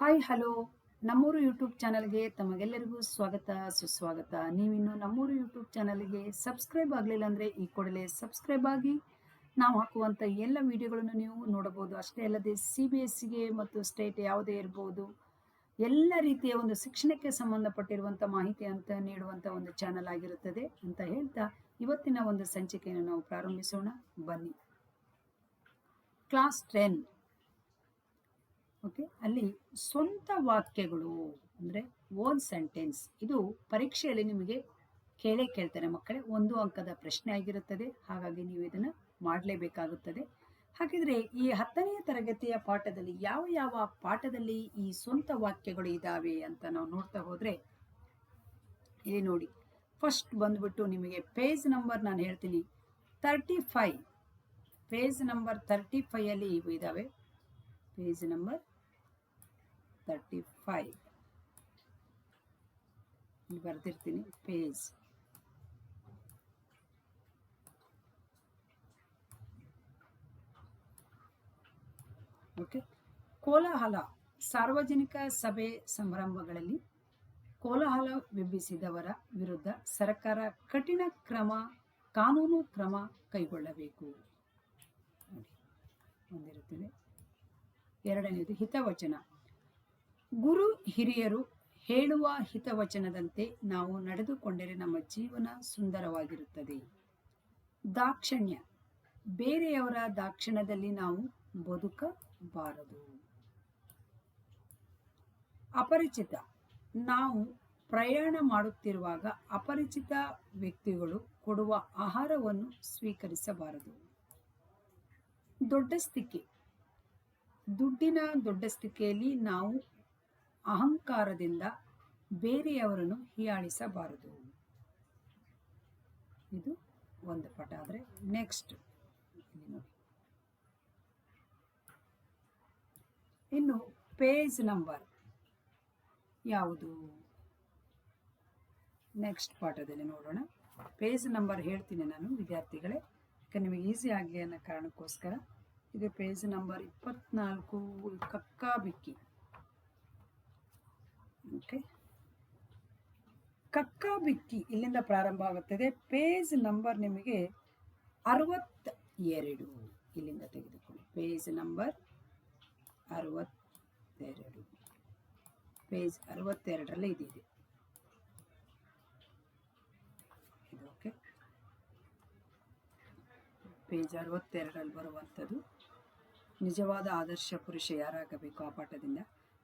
Hi hello ನಮ್ಮೂರು YouTube ಚಾನಲ್ಗೆ ತಮಗೆಲ್ಲರಿಗೂ ಸ್ವಾಗತ, ಸುಸ್ವಾಗತ. ನೀವಿನ್ನು ನಮ್ಮೂರು ಯೂಟ್ಯೂಬ್ ಚಾನಲ್ಗೆ ಸಬ್ಸ್ಕ್ರೈಬ್ ಆಗಲಿಲ್ಲ ಅಂದರೆ ಈ ಕೂಡಲೇ ಸಬ್ಸ್ಕ್ರೈಬ್ ಆಗಿ. ನಾವು ಹಾಕುವಂಥ ಎಲ್ಲ ವಿಡಿಯೋಗಳನ್ನು ನೀವು ನೋಡಬಹುದು. ಅಷ್ಟೇ ಅಲ್ಲದೆ ಸಿ ಬಿ ಎಸ್ ಸಿಗೆ ಮತ್ತು ಸ್ಟೇಟ್ ಯಾವುದೇ ಇರ್ಬೋದು, ಎಲ್ಲ ರೀತಿಯ ಒಂದು ಶಿಕ್ಷಣಕ್ಕೆ ಸಂಬಂಧಪಟ್ಟಿರುವಂಥ ಮಾಹಿತಿ ಅಂತ ನೀಡುವಂಥ ಒಂದು ಚಾನಲ್ ಆಗಿರುತ್ತದೆ ಅಂತ ಹೇಳ್ತಾ ಇವತ್ತಿನ ಒಂದು ಸಂಚಿಕೆಯನ್ನು ನಾವು ಪ್ರಾರಂಭಿಸೋಣ. ಬನ್ನಿ. ಕ್ಲಾಸ್ ಟೆನ್ ಓಕೆ ಅಲ್ಲಿ ಸ್ವಂತ ವಾಕ್ಯಗಳು ಅಂದರೆ ಓನ್ ಸೆಂಟೆನ್ಸ್ ಇದು ಪರೀಕ್ಷೆಯಲ್ಲಿ ನಿಮಗೆ ಕೇಳೇ ಕೇಳ್ತಾರೆ ಮಕ್ಕಳೇ. ಒಂದು ಅಂಕದ ಪ್ರಶ್ನೆ ಆಗಿರುತ್ತದೆ. ಹಾಗಾಗಿ ನೀವು ಇದನ್ನು ಮಾಡಲೇಬೇಕಾಗುತ್ತದೆ. ಹಾಗಿದ್ರೆ ಈ ಹತ್ತನೆಯ ತರಗತಿಯ ಪಾಠದಲ್ಲಿ ಯಾವ ಯಾವ ಪಾಠದಲ್ಲಿ ಈ ಸ್ವಂತ ವಾಕ್ಯಗಳು ಇದ್ದಾವೆ ಅಂತ ನಾವು ನೋಡ್ತಾ ಹೋದ್ರೆ, ಇಲ್ಲಿ ನೋಡಿ. ಫಸ್ಟ್ ಬಂದ್ಬಿಟ್ಟು ನಿಮಗೆ ಪೇಜ್ ನಂಬರ್ ನಾನು ಹೇಳ್ತೀನಿ. Thirty five page number thirty five ಅಲ್ಲಿ ಇವು ಇದ್ದಾವೆ ಪೇಜ್ ನಂಬರ್ ತರ್ಟಿ ಫೈವ್ ಇಲ್ಲಿ ಬರ್ದಿರ್ತೀನಿ ಪೇಜ್ ಓಕೆ ಕೋಲಾಹಲ ಸಾರ್ವಜನಿಕ ಸಭೆ ಸಂಭ್ರಮಗಳಲ್ಲಿ ಕೋಲಾಹಲ ಬಿಂಬಿಸಿದವರ ವಿರುದ್ಧ ಸರ್ಕಾರ ಕಠಿಣ ಕ್ರಮ, ಕಾನೂನು ಕ್ರಮ ಕೈಗೊಳ್ಳಬೇಕು. ಎರಡನೇದು ಹಿತವಚನ. ಗುರು ಹಿರಿಯರು ಹೇಳುವ ಹಿತವಚನದಂತೆ ನಾವು ನಡೆದುಕೊಂಡರೆ ನಮ್ಮ ಜೀವನ ಸುಂದರವಾಗಿರುತ್ತದೆ. ದಾಕ್ಷಣ್ಯ. ಬೇರೆಯವರ ದಾಕ್ಷಣದಲ್ಲಿ ನಾವು ಬದುಕಬಾರದು. ಅಪರಿಚಿತ. ನಾವು ಪ್ರಯಾಣ ಮಾಡುತ್ತಿರುವಾಗ ಅಪರಿಚಿತ ವ್ಯಕ್ತಿಗಳು ಕೊಡುವ ಆಹಾರವನ್ನು ಸ್ವೀಕರಿಸಬಾರದು. ದೊಡ್ಡಸ್ತಿಕೆ ದುಡ್ಡಿನ ದೊಡ್ಡಸ್ತಿಕೆಯಲ್ಲಿ ನಾವು ಅಹಂಕಾರದಿಂದ ಬೇರೆಯವರನ್ನು ಹೀಯಾಳಿಸಬಾರದು. ಇದು ಒಂದು ಪಟ ಆದರೆ ನೆಕ್ಸ್ಟ್ ನೋಡಿ. ಇನ್ನು ಪೇಜ್ ನಂಬರ್ ಯಾವುದು? ನೆಕ್ಸ್ಟ್ ಪಾಠದಲ್ಲಿ ನೋಡೋಣ. ಪೇಜ್ ನಂಬರ್ ಹೇಳ್ತೀನಿ ನಾನು, ವಿದ್ಯಾರ್ಥಿಗಳೇ. ಯಾಕೆ ನಿಮಗೆ ಈಸಿ ಆಗಲಿ ಅನ್ನೋ ಕಾರಣಕ್ಕೋಸ್ಕರ. ಇದು ಪೇಜ್ ನಂಬರ್ ಇಪ್ಪತ್ನಾಲ್ಕು, ಕಕ್ಕಾ ಬಿಕ್ಕಿ. ಓಕೆ. ಕಕ್ಕಾ ಬಿಕ್ಕಿ ಇಲ್ಲಿಂದ ಪ್ರಾರಂಭ ಆಗುತ್ತದೆ. ಪೇಜ್ ನಂಬರ್ ನಿಮಗೆ ಅರವತ್ತ ಎರಡು ಇಲ್ಲಿಂದ ತೆಗೆದುಕೊಳ್ಳಿ. ಪೇಜ್ ನಂಬರ್ ಅರವತ್ತೆರಡು. ಪೇಜ್ ಅರವತ್ತೆರಡರಲ್ಲೇ ಇದಿದೆ ಇದು ಓಕೆ. ಪೇಜ್ ಅರವತ್ತೆರಡರಲ್ಲಿ ಬರುವಂಥದ್ದು ನಿಜವಾದ ಆದರ್ಶ ಪುರುಷ ಯಾರಾಗಬೇಕು ಆ ಪಾಠದಿಂದ?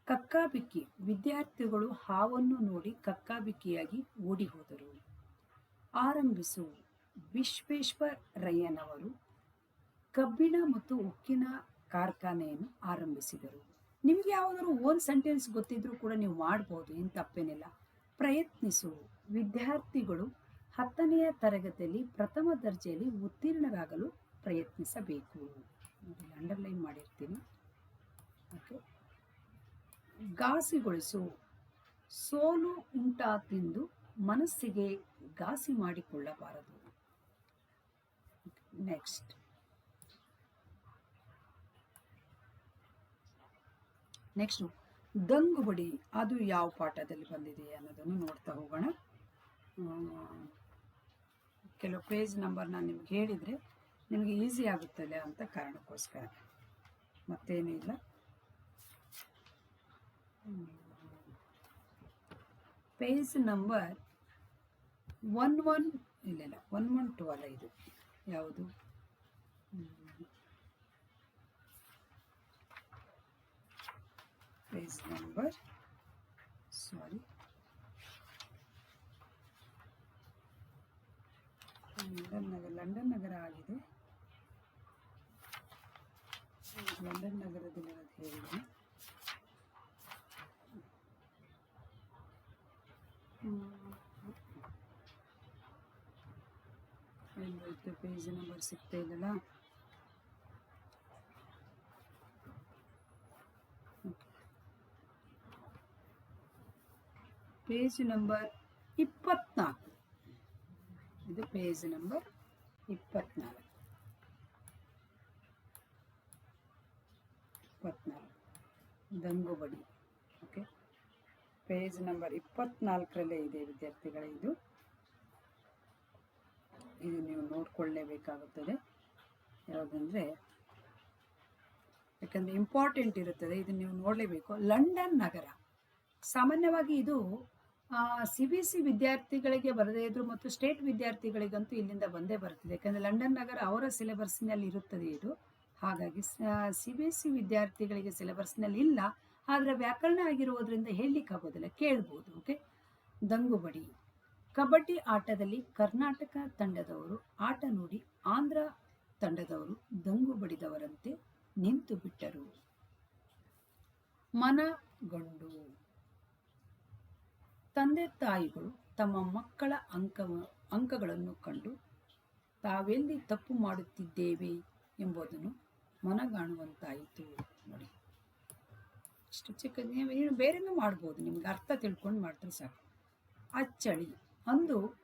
ಕಕ್ಕಾಬಿಕ್ಕಿ. ವಿದ್ಯಾರ್ಥಿಗಳು ಹಾವನ್ನು ನೋಡಿ ಕಕ್ಕಾಬಿಕ್ಕಿಯಾಗಿ ಓಡಿ ಹೋದರು ಆರಂಭಿಸು ವಿಶ್ವೇಶ್ವರಯ್ಯನವರು ಕಬ್ಬಿಣ ಮತ್ತು ಉಕ್ಕಿನ ಕಾರ್ಖಾನೆಯನ್ನು ಆರಂಭಿಸಿದರು. ನಿಮಗೆ ಯಾವುದಾದ್ರು ಓನ್ ಸೆಂಟೆನ್ಸ್ ಗೊತ್ತಿದ್ರೂ ಕೂಡ ನೀವು ಮಾಡ್ಬೋದು, ಏನು ತಪ್ಪೇನಿಲ್ಲ. ಪ್ರಯತ್ನಿಸು. ವಿದ್ಯಾರ್ಥಿಗಳು ಹತ್ತನೆಯ ತರಗತಿಯಲ್ಲಿ ಪ್ರಥಮ ದರ್ಜೆಯಲ್ಲಿ ಉತ್ತೀರ್ಣರಾಗಲು ಪ್ರಯತ್ನಿಸಬೇಕು. ಅಂಡರ್ಲೈನ್ ಮಾಡಿರ್ತೀನಿ. ಓಕೆ. ಘಾಸಿಗೊಳಿಸು. ಸೋಲು ಉಂಟಾತೆಂದು ಮನಸ್ಸಿಗೆ ಘಾಸಿ ಮಾಡಿಕೊಳ್ಳಬಾರದು. ನೆಕ್ಸ್ಟ್. ನೆಕ್ಸ್ಟ್ ದಂಗುಬಡಿ ಅದು ಯಾವ ಪಾಠದಲ್ಲಿ ಬಂದಿದೆ ಅನ್ನೋದನ್ನು ನೋಡ್ತಾ ಹೋಗೋಣ. ಕೆಲವು ಪೇಜ್ ನಂಬರ್ ನಾನು ನಿಮ್ಗೆ ಹೇಳಿದರೆ ನಿಮಗೆ ಈಸಿ ಆಗುತ್ತದೆ ಅಂತ ಕಾರಣಕ್ಕೋಸ್ಕರ. ಮತ್ತೇನೂ ಇಲ್ಲ. ಪೇಜ್ ನಂಬರ್ ಒನ್ ಒನ್ ಇಲ್ಲ ಒನ್ ಒನ್ ಟು ಅಲ್ಲ ಇದು. ಯಾವುದು? ಪೇಜ್ ನಂಬರ್ ಸಾರಿ ಲಂಡನ್ ನಗರ ಲಂಡನ್ ನಗರ ಆಗಿದೆ. ಲಂಡನ್ ನಗರದಲ್ಲಿ ಅದು ಪೇಜ್ ನಂಬರ್ ಸಿಗ್ತಾ ಇದಲ್ಲ ಪೇಜ್ ನಂಬರ್ ಇಪ್ಪತ್ನಾಲ್ಕು. ಇದು ಪೇಜ್ ನಂಬರ್ ಇಪ್ಪತ್ನಾಲ್ಕು. ಇಪ್ಪತ್ನಾಲ್ಕು. ದಂಗುಬಡಿ ಪೇಜ್ ನಂಬರ್ ಇಪ್ಪತ್ನಾಲ್ಕರಲ್ಲೇ ಇದೆ, ವಿದ್ಯಾರ್ಥಿಗಳೇ ಇದು. ಇದು ನೀವು ನೋಡ್ಕೊಳ್ಳೇಬೇಕಾಗುತ್ತದೆ. ಯಾವುದಂದರೆ, ಯಾಕಂದರೆ ಇಂಪಾರ್ಟೆಂಟ್ ಇರುತ್ತದೆ, ಇದು ನೀವು ನೋಡಲೇಬೇಕು. ಲಂಡನ್ ನಗರ. ಸಾಮಾನ್ಯವಾಗಿ ಇದು ಸಿ ಬಿ ಸಿ ವಿದ್ಯಾರ್ಥಿಗಳಿಗೆ ಬರದೇ ಇದ್ರು ಮತ್ತು ಸ್ಟೇಟ್ ವಿದ್ಯಾರ್ಥಿಗಳಿಗಂತೂ ಇಲ್ಲಿಂದ ಬಂದೇ ಬರುತ್ತದೆ. ಯಾಕಂದರೆ ಲಂಡನ್ ನಗರ ಅವರ ಸಿಲೆಬಸ್ನಲ್ಲಿ ಇರುತ್ತದೆ ಇದು. ಹಾಗಾಗಿ ಸಿ ಬಿ ಎಸ್ ಸಿ ವಿದ್ಯಾರ್ಥಿಗಳಿಗೆ ಸಿಲೆಬಸ್ನಲ್ಲಿ ಇಲ್ಲ. ಆದರೆ ವ್ಯಾಕರಣ ಆಗಿರುವುದರಿಂದ ಹೇಳಲಿಕ್ಕಾಗೋದಿಲ್ಲ. ಕೇಳ್ಬೋದು ಓಕೆ ದಂಗುಬಡಿ. ಕಬಡ್ಡಿ ಆಟದಲ್ಲಿ ಕರ್ನಾಟಕ ತಂಡದವರು ಆಟ ನೋಡಿ ಆಂಧ್ರ ತಂಡದವರು ದಂಗು ಬಡಿದವರಂತೆ ನಿಂತು ಬಿಟ್ಟರು. ಮನಗಂಡು. ತಂದೆ ತಾಯಿಗಳು ತಮ್ಮ ಮಕ್ಕಳ ಅಂಕ ಅಂಕಗಳನ್ನು ಕಂಡು, ತಾವೆಲ್ಲಿ ತಪ್ಪು ಮಾಡುತ್ತಿದ್ದೇವೆ? ಎಂಬುದನ್ನು ಮನಗಾಣುವಂತಾಯಿತು ನೋಡಿ. ಇಷ್ಟು ಚಿಕ್ಕ ನೀವು ಬೇರೆನೂ ಮಾಡ್ಬೋದು, ನಿಮ್ಗೆ ಅರ್ಥ ತಿಳ್ಕೊಂಡು ಮಾಡಿದ್ರೆ ಸಾಕು. ಅಚ್ಚಳಿ. ಅಂದು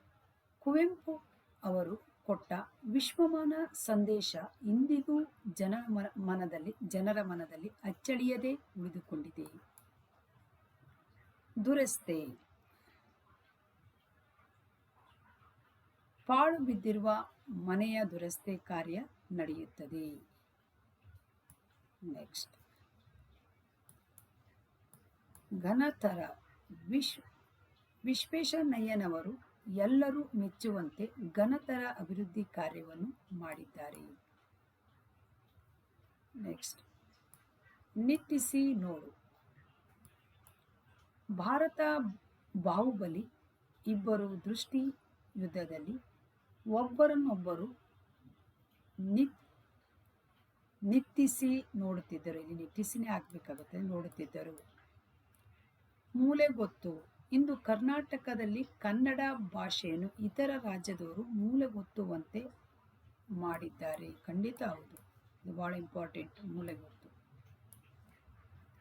ಕುವೆಂಪು ಅವರು ಕೊಟ್ಟ ವಿಶ್ವಮಾನ ಸಂದೇಶ ಇಂದಿಗೂ ಜನ ಮನದಲ್ಲಿ, ಜನರ ಮನದಲ್ಲಿ ಅಚ್ಚಳಿಯದೆ ಉಳಿದುಕೊಂಡಿದೆ ದುರಸ್ತೆ. ಪಾಳು ಬಿದ್ದಿರುವ ಮನೆಯ ದುರಸ್ತೆ ಕಾರ್ಯ ನಡೆಯುತ್ತದೆ. ನೆಕ್ಸ್ಟ್. ಘನತರ ವಿಶ್ವ ವಿಶ್ವೇಶನಯ್ಯನವರು ಎಲ್ಲರೂ ಮೆಚ್ಚುವಂತೆ ಘನತರ ಅಭಿವೃದ್ಧಿ ಕಾರ್ಯವನ್ನು ಮಾಡಿದ್ದಾರೆ. ನೆಕ್ಸ್ಟ್ ನಿಟ್ಟಿಸಿ ನೋಡು. ಭಾರತ ಬಾಹುಬಲಿ ಇಬ್ಬರು ದೃಷ್ಟಿ ಯುದ್ಧದಲ್ಲಿ ಒಬ್ಬರನ್ನೊಬ್ಬರು ನಿತ್ ನಿತ್ತಿಸಿ ನೋಡುತ್ತಿದ್ದರು. ಇಲ್ಲಿ ನಿಟ್ಟಿಸಿನೇ ಹಾಕ್ಬೇಕಾಗುತ್ತೆ ನೋಡುತ್ತಿದ್ದರು. ಮೂಲೆ ಗೊತ್ತು. ಇಂದು ಕರ್ನಾಟಕದಲ್ಲಿ ಕನ್ನಡ ಭಾಷೆಯನ್ನು ಇತರ ರಾಜ್ಯದವರು ಮೂಲೆ ಗೊತ್ತುವಂತೆ ಮಾಡಿದ್ದಾರೆ. ಖಂಡಿತ ಹೌದು. ಇದು ಭಾಳ ಇಂಪಾರ್ಟೆಂಟ್ ಮೂಲೆ ಗೊತ್ತು.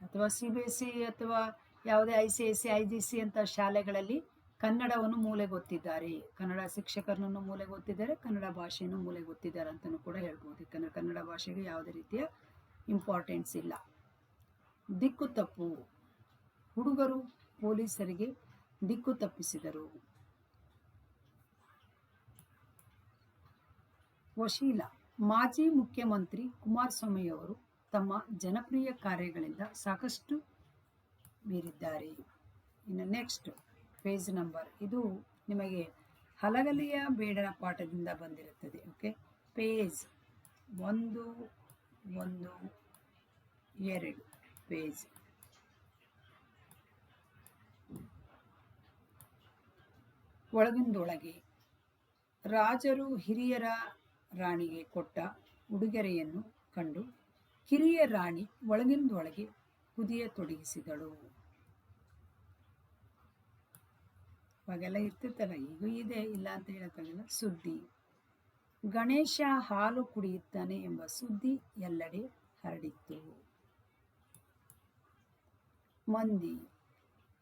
ಅಥವಾ ಸಿ ಬಿ ಎಸ್ ಸಿ ಅಥವಾ ಯಾವುದೇ I C S C I G C ಅಂತ ಶಾಲೆಗಳಲ್ಲಿ ಕನ್ನಡವನ್ನು ಮೂಲೆ ಗೊತ್ತಿದ್ದಾರೆ. ಕನ್ನಡ ಶಿಕ್ಷಕರನ್ನು ಮೂಲೆ ಗೊತ್ತಿದ್ದಾರೆ, ಕನ್ನಡ ಭಾಷೆಯನ್ನು ಮೂಲೆ ಗೊತ್ತಿದ್ದಾರೆ ಅಂತಲೂ ಕೂಡ ಹೇಳ್ಬೋದು. ಯಾಕಂದರೆ ಕನ್ನಡ ಭಾಷೆಗೆ ಯಾವುದೇ ರೀತಿಯ ಇಂಪಾರ್ಟೆನ್ಸ್ ಇಲ್ಲ. ದಿಕ್ಕು ತಪ್ಪು. ಹುಡುಗರು ಪೊಲೀಸರಿಗೆ ದಿಕ್ಕು ತಪ್ಪಿಸಿದರು. ವಶೀಲ ಮಾಜಿ ಮುಖ್ಯಮಂತ್ರಿ ಕುಮಾರಸ್ವಾಮಿಯವರು ತಮ್ಮ ಜನಪ್ರಿಯ ಕಾರ್ಯಗಳಿಂದ ಸಾಕಷ್ಟು ಬೀರಿದ್ದಾರೆ ಇನ್ನು ನೆಕ್ಸ್ಟ್ ಪೇಜ್ ನಂಬರ್ ಇದು ನಿಮಗೆ ಹಲಗಲಿಯ ಬೇಡರ ಪಾಠದಿಂದ ಬಂದಿರುತ್ತದೆ ಓಕೆ ಪೇಜ್ ಒಂದು ಒಂದು, ಎರಡು ಪೇಜ್ ಒಳಗಿಂದೊಳಗೆ. ರಾಜರು ಹಿರಿಯರ ರಾಣಿಗೆ ಕೊಟ್ಟ ಉಡುಗೊರೆಯನ್ನು ಕಂಡು ಕಿರಿಯ ರಾಣಿ ಒಳಗಿಂದೊಳಗೆ ಕುದಿಯ ತೊಡಗಿಸಿದಳು. ಅವಾಗೆಲ್ಲ ಇರ್ತಿತ್ತಲ್ಲ, ಈಗೂ ಇದೆ, ಇಲ್ಲ ಅಂತ ಹೇಳ್ತಾರಲ್ಲ ಸುದ್ದಿ. ಗಣೇಶ ಹಾಲು ಕುಡಿಯುತ್ತಾನೆ ಎಂಬ ಸುದ್ದಿ ಎಲ್ಲೆಡೆ ಹರಡಿತ್ತು. ಮಂದಿ.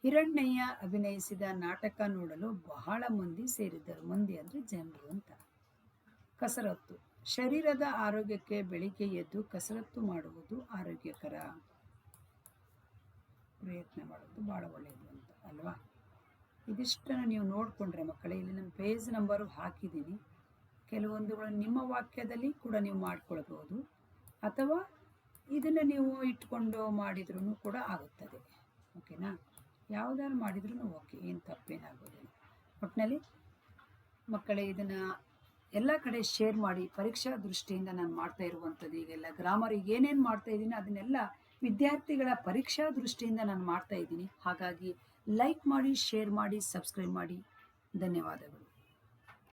ಹಿರಣ್ಣಯ್ಯ ಅಭಿನಯಿಸಿದ ನಾಟಕ ನೋಡಲು ಬಹಳ ಮಂದಿ ಸೇರಿದ್ದರು. ಮಂದಿ ಅಂದರೆ ಜನರು ಅಂತ. ಕಸರತ್ತು. ಶರೀರದ ಆರೋಗ್ಯಕ್ಕೆ ಬೆಳಿಗ್ಗೆ ಎದ್ದು ಕಸರತ್ತು ಮಾಡುವುದು ಆರೋಗ್ಯಕರ. ಪ್ರಯತ್ನ ಮಾಡೋದು ಭಾಳ ಒಳ್ಳೆಯದು ಅಂತ, ಅಲ್ವಾ? ಇದಿಷ್ಟನ್ನು ನೀವು ನೋಡಿಕೊಂಡ್ರೆ ಮಕ್ಕಳೇ, ಇಲ್ಲಿ ನಮ್ಮ ಪೇಜ್ ನಂಬರು ಹಾಕಿದ್ದೀನಿ. ಕೆಲವೊಂದುಗಳು ನಿಮ್ಮ ವಾಕ್ಯದಲ್ಲಿ ಕೂಡ ನೀವು ಮಾಡಿಕೊಳ್ಬೋದು ಅಥವಾ ಇದನ್ನು ನೀವು ಇಟ್ಕೊಂಡು ಮಾಡಿದ್ರೂ ಕೂಡ ಆಗುತ್ತದೆ. ಓಕೆನಾ? ಯಾವುದಾದ್ರು ಮಾಡಿದ್ರೂ ಓಕೆ, ಏನು ತಪ್ಪೇನಾಗೋದಿಲ್ಲ. ಒಟ್ಟಿನಲ್ಲಿ ಮಕ್ಕಳೇ ಇದನ್ನು ಎಲ್ಲ ಕಡೆ ಶೇರ್ ಮಾಡಿ, ಪರೀಕ್ಷಾ ದೃಷ್ಟಿಯಿಂದ ನಾನು ಮಾಡ್ತಾ ಇರುವಂಥದ್ದು ಈಗೆಲ್ಲ. ಗ್ರಾಮರಿಗೆ ಏನೇನು ಮಾಡ್ತಾ ಇದ್ದೀನಿ ಅದನ್ನೆಲ್ಲ ವಿದ್ಯಾರ್ಥಿಗಳ ಪರೀಕ್ಷಾ ದೃಷ್ಟಿಯಿಂದ ನಾನು ಮಾಡ್ತಾ ಇದ್ದೀನಿ. ಹಾಗಾಗಿ ಲೈಕ್ ಮಾಡಿ ಶೇರ್ ಮಾಡಿ ಸಬ್ಸ್ಕ್ರೈಬ್ ಮಾಡಿ. ಧನ್ಯವಾದಗಳು.